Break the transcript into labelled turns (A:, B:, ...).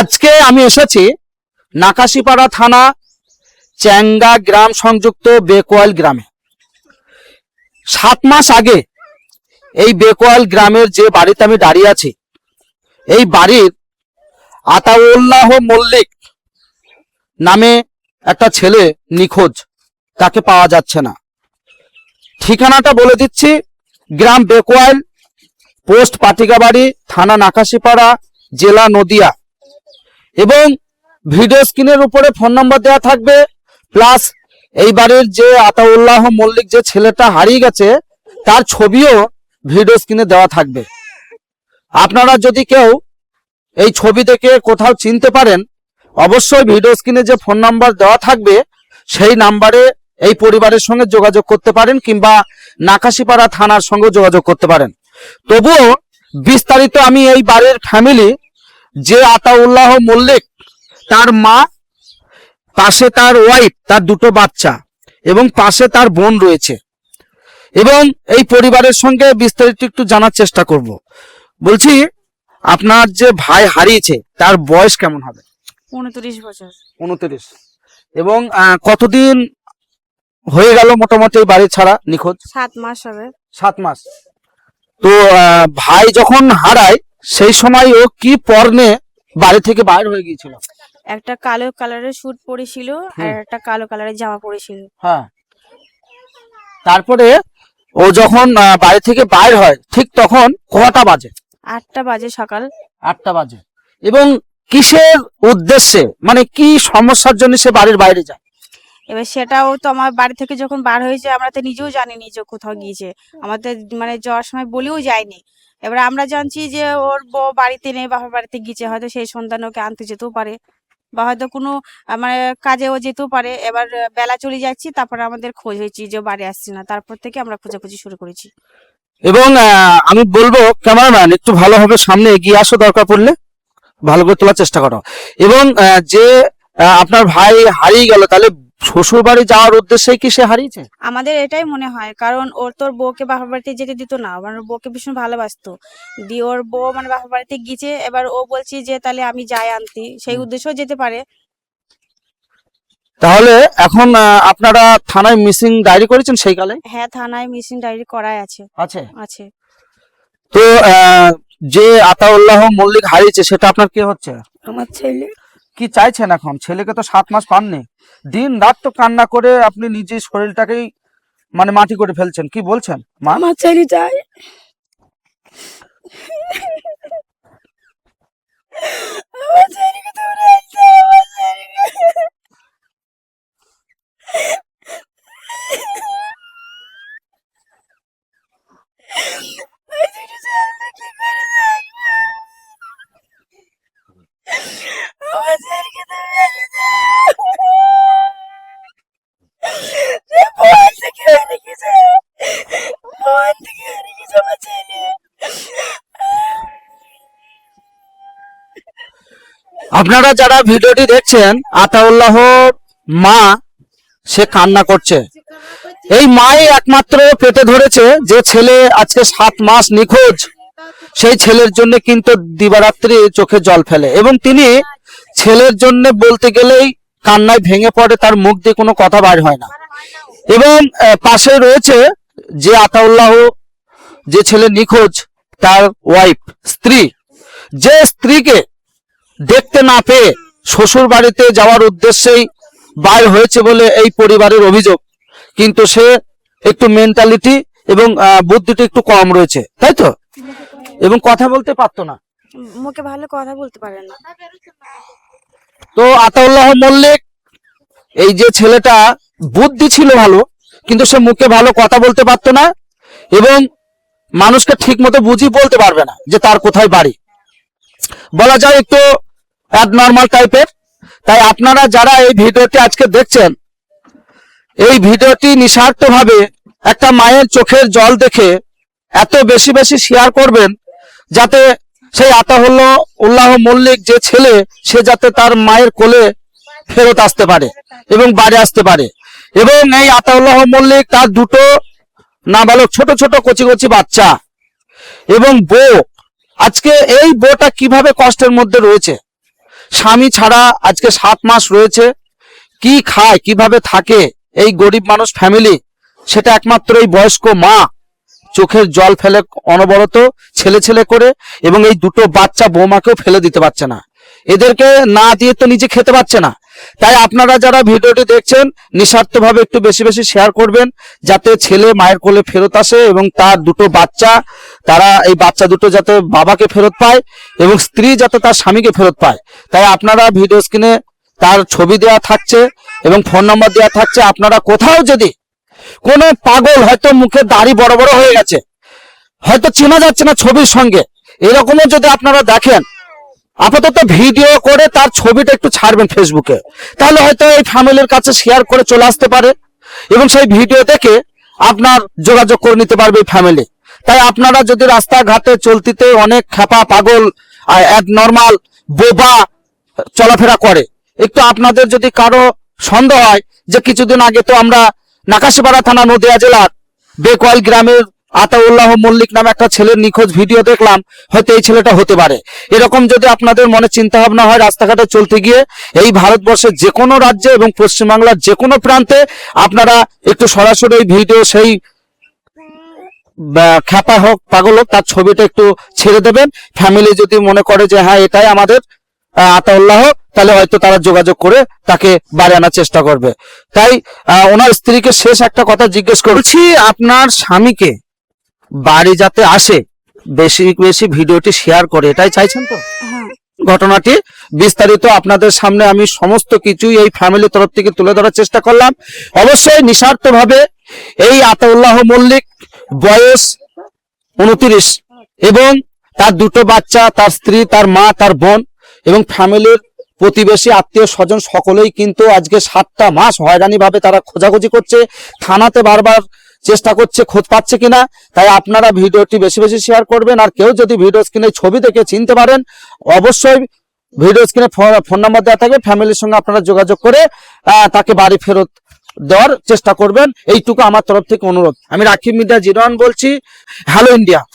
A: আজকে আমি এসেছি নাকাশিপাড়া থানা চ্যাঙ্গা গ্রাম সংযুক্ত বেকোয়াল গ্রামে। সাত মাস আগে এই বেকোয়াল গ্রামের যে বাড়িতে আমি দাঁড়িয়ে আছি, এই বাড়ির আতাউল্লাহ মল্লিক নামে একটা ছেলে নিখোঁজ, তাকে পাওয়া যাচ্ছে না। ঠিকানাটা বলে দিচ্ছি, গ্রাম বেকোয়াল পোস্ট পাটিকাবাড়ি থানা নাকাশিপাড়া, জেলা নদিয়া। এবং ভিডিও স্ক্রিনের উপরে ফোন নাম্বার দেওয়া থাকবে প্লাস এই বাড়ির যে আতাউল্লাহ মল্লিক যে ছেলেটা হারিয়ে গেছে, তার ছবিও ভিডিও স্ক্রিনে দেওয়া থাকবে। আপনারা যদি কেউ এই ছবি দেখে কোথাও চিনতে পারেন, অবশ্যই ভিডিও স্ক্রিনে যে ফোন নাম্বার দেওয়া থাকবে, সেই নাম্বারে এই পরিবারের সঙ্গে যোগাযোগ করতে পারেন কিংবা নাকাশিপাড়া থানার সঙ্গে যোগাযোগ করতে পারেন। তবুও বিস্তারিত আমি এই বাড়ির ফ্যামিলি যে আতাউল্লাহ মল্লিক তার মা পাশে তার ওয়াইফ তার দুটো বাচ্চা এবং পাশে তার বোন রয়েছে। এবং এই পরিবারের সঙ্গে বিস্তারিত একটু জানার চেষ্টা করব। বলছি আপনার যে ভাই হারিয়েছে তার বয়স কেমন হবে?
B: উনত্রিশ বছর।
A: উনত্রিশ। এবং কতদিন হয়ে গেল মোটামুটি বাড়ি ছাড়া নিখোঁজ?
B: সাত মাস হবে।
A: সাত মাস। তো ভাই যখন হারায় সেই সময় ও কি পর্নে বাড়ি থেকে বাইর হয়ে গিয়েছিল?
B: একটা কালো কালারের স্যুট পরেছিল আর একটা কালো কালারের জামা পরেছিল।
A: হ্যাঁ। তারপরে ও যখন বাড়ি থেকে বাইর হয় ঠিক তখন কটা বাজে?
B: আটটা বাজে সকাল।
A: আটটা বাজে। এবং কিসের উদ্দেশ্যে মানে কি সমস্যার জন্য সে বাড়ির বাইরে যায়?
B: এবার সেটাও তো আমার বাড়ি থেকে যখন বার হয়েছে আমরা তো নিজেও জানিনি যে কোথাও গিয়েছে। আমাদের মানে যাওয়ার সময় বলেও যায়নি। এবার আমরা জানছি যে ওর বউ বাড়িতে নেই, বাবার বাড়িতে গিয়েছে, হয়তো সেই সন্তান ওকে আনতে যেতেও পারে বা হয়তো কোনো মানে কাজেও যেতেও পারে। এবার বেলা চলে যাচ্ছি, তারপরে আমাদের খোঁজ হয়েছি যে বাড়ি আসছে না, তারপর থেকে আমরা খোঁজাখুঁজি শুরু করেছি।
A: এবং আমি বলব ক্যামেরাম্যান, একটু ভালোভাবে সামনে এগিয়ে আসো, দরকার পড়লে। ভালো করে তোলার চেষ্টা করো। এবং যে আপনার ভাই হারিয়ে গেল, তাহলে শ্বশুর বাড়ি যাওয়ার উদ্দেশ্যে কি সে হারিয়েছে?
B: আমাদের এটাই মনে হয় কারণ ওর তোর বউকে বাপের বাড়িতে যেতে দিত না। মানে ওর বউকে ভীষণ ভালোবাসতো। দিয়ে ওর বউ মানে বাপের বাড়িতে গিয়েছে এবার ও বলছি যে তাহলে আমি যাই আনতি। সেই উদ্দেশ্যেও যেতে পারে।
A: তাহলে এখন আহ, আপনারা থানায় মিসিং ডায়েরি করেছেন সেই কালে
B: হ্যাঁ থানায় মিসিং ডায়েরি করাই আছে।
A: আছে?
B: আছে।
A: তো আহ, যে আতাউল্লাহ মল্লিক হারিয়েছে সেটা আপনার কি হচ্ছে?
B: আমার ছেলে।
A: কি চাইছেন এখন? ছেলেকে তো সাত মাস পাননি। দিন রাত তো কান্না করে আপনি নিজের শরীরটাকেই মানে মাটি করে ফেলছেন। কি বলছেন, মা?
B: আমার ছেলে চাই আমার তোমরা একটা আমার ছেলেকে ওই দুটো ছেলেকে কি করে দেখব? আমার ছেলেকে তোমরা একটা সে ফোন থেকে রেখেছে ফোন থেকে রেখেছে আমার ছেলে
A: আপনারা যারা ভিডিওটি দেখছেন, আতাউল্লাহ মা, সে কান্না করছে। এই মাই একমাত্র পেটে ধরেছে, যে ছেলে আজকে সাত মাস নিখোঁজ। সেই ছেলের জন্য কিন্তু দিবারাত্রি চোখে জল ফেলে। এবং তিনি ছেলের জন্য বলতে গেলেই কান্নায় ভেঙে পড়ে, তার মুখ দিয়ে কোনো কথা বার হয় না। এবং পাশে রয়েছে যে আতাউল্লাহ, যে ছেলে নিখোঁজ, তার ওয়াইফ স্ত্রী। যে স্ত্রীকে দেখতে না পেয়ে শ্বশুর বাড়িতে যাওয়ার উদ্দেশ্যেই বাইর হয়েছে বলে এই পরিবারের অভিযোগ। কিন্তু সে একটু মেন্টালিটি এবং বুদ্ধিটা একটু কম রয়েছে তাই তো? এবং কথা বলতে পারতো না।
B: মুখে ভালো কথা বলতে পারে না।
A: তো আতাউল্লাহ মল্লিক এই যে ছেলেটা বুদ্ধি ছিল ভালো কিন্তু সে মুখে ভালো কথা বলতে পারতো না এবং মানুষকে ঠিক মতো বুঝি বলতে পারবে না যে তার কোথায় বাড়ি। বলা যায় একটু নর্মাল টাইপের তাই আপনারা যারা এই ভিডিওটি আজকে দেখছেন, এই ভিডিওটি নিঃস্বার্থভাবে একটা মায়ের চোখের জল দেখে এত বেশি বেশি শেয়ার করবেন যাতে সেই আতাহুল্লাহ উল্লাহ মল্লিক যে ছেলে, সে যাতে তার মায়ের কোলে ফেরত আসতে পারে এবং বাড়ি আসতে পারে। এবং এই আতাউল্লাহ মল্লিক তার দুটো নাবালক, ছোট ছোট কচি কচি বাচ্চা এবং বউ। আজকে এই বউটা কীভাবে কষ্টের মধ্যে রয়েছে? স্বামী ছাড়া আজকে সাত মাস রয়েছে। কি খায়, কীভাবে থাকে এই গরিব মানুষ ফ্যামিলি সেটা একমাত্র এই বয়স্ক মা। চোখের জল ফেলে অনবরত ছেলে ছেলে করে এবং এই দুটো বাচ্চা বৌমাকেও ফেলে দিতে পারছে না। এদেরকে না দিয়ে তো নিজে খেতে পারছে না। তাই আপনারা যারা ভিডিওটি দেখছেন, নিঃস্বার্থভাবে একটু বেশি বেশি শেয়ার করবেন, যাতে ছেলে মায়ের কোলে ফেরত আসে এবং তার দুটো বাচ্চা, তারা এই বাচ্চা দুটো যাতে বাবাকে ফেরত পায় এবং স্ত্রী যাতে তার স্বামীকে ফেরত পায়। তাই আপনারা ভিডিও স্ক্রিনে তার ছবি দেওয়া থাকছে এবং ফোন নম্বর দেওয়া থাকছে। আপনারা কোথাও যদি কোনো পাগল হয়তো মুখে দাড়ি বড় বড় হয়ে গেছে, হয়তো চেনা যাচ্ছে না ছবির সঙ্গে, এরকমও যদি আপনারা দেখেন আপাতত ভিডিও করে তার ছবিটা একটু ছাড়বেন ফেসবুকে। তাহলে হয়তো এই ফ্যামিলির কাছে শেয়ার করে চলে আসতে পারে এবং সেই ভিডিও দেখে আপনার যোগাযোগ করে নিতে পারবে ফ্যামিলি তাই আপনারা যদি রাস্তাঘাটে চলতিতে অনেক খ্যাপা পাগল এক নর্মাল বোবা চলাফেরা করে, একটু আপনাদের যদি কারও সন্দেহ হয় যে কিছুদিন আগে তো আমরা নাকাশিপাড়া থানা নদিয়া জেলার বেকওয়াল গ্রামের আতাউল্লাহ মল্লিক নামে একটা ছেলের নিখোঁজ ভিডিও দেখলাম, হয়তো এই ছেলেটা হতে পারে। এরকম যদি আপনাদের মনে চিন্তা ভাবনা হয় রাস্তাঘাটে চলতে গিয়ে, এই ভারতবর্ষের যে কোনো রাজ্যে এবং পশ্চিমবাংলার যে কোনো প্রান্তে আপনারা একটু সরাসরি এই ভিডিও সেই খ্যাপা হোক, পাগল হোক, তার ছবিটা একটু ছেড়ে দেবেন। ফ্যামিলি যদি মনে করে যে হ্যাঁ এটাই আমাদের আতাউল্লাহ, তাহলে হয়তো তারা যোগাযোগ করে তাকে বাড়ি আনার চেষ্টা করবে। তাই ওনার স্ত্রীকে শেষ একটা কথা জিজ্ঞেস করছি, আপনার স্বামীকে বাড়ি যাতে আসে বেশি বেশি ভিডিওটি শেয়ার করে এটাই চাইছেন তো?
B: হ্যাঁ।
A: ঘটনাটি বিস্তারিত আপনাদের সামনে আমি সমস্ত কিছুই এই ফ্যামিলি তরফ থেকে তুলে ধরার চেষ্টা করলাম। অবশ্যই নিঃস্বার্থভাবে এই আতাউল্লাহ মল্লিক বয়স উনত্রিশ এবং তার দুটো বাচ্চা তার স্ত্রী তার মা তার বোন এবং ফ্যামিলির প্রতিবেশী আত্মীয় স্বজন সকলেই কিন্তু আজকে সাতটা মাস হয়রানি ভাবে তারা খোঁজাখুঁজি করছে। থানাতে বারবার চেষ্টা করছে, খোঁজ পাচ্ছে কিনা, তাই আপনারা ভিডিওটি বেশি বেশি শেয়ার করবেন। আর কেউ যদি ভিডিও স্ক্রিনে ছবি দেখে চিনতে পারেন, অবশ্যই ভিডিও স্ক্রিনে ফোন নাম্বার দেওয়া থাকবে। ফ্যামিলির সঙ্গে আপনারা যোগাযোগ করে তাকে বাড়ি ফেরত দেওয়ার চেষ্টা করবেন। এইটুকু আমার তরফ থেকে অনুরোধ। আমি রাকিব মিডিয়া জিরোয়ান বলছি, হ্যালো ইন্ডিয়া।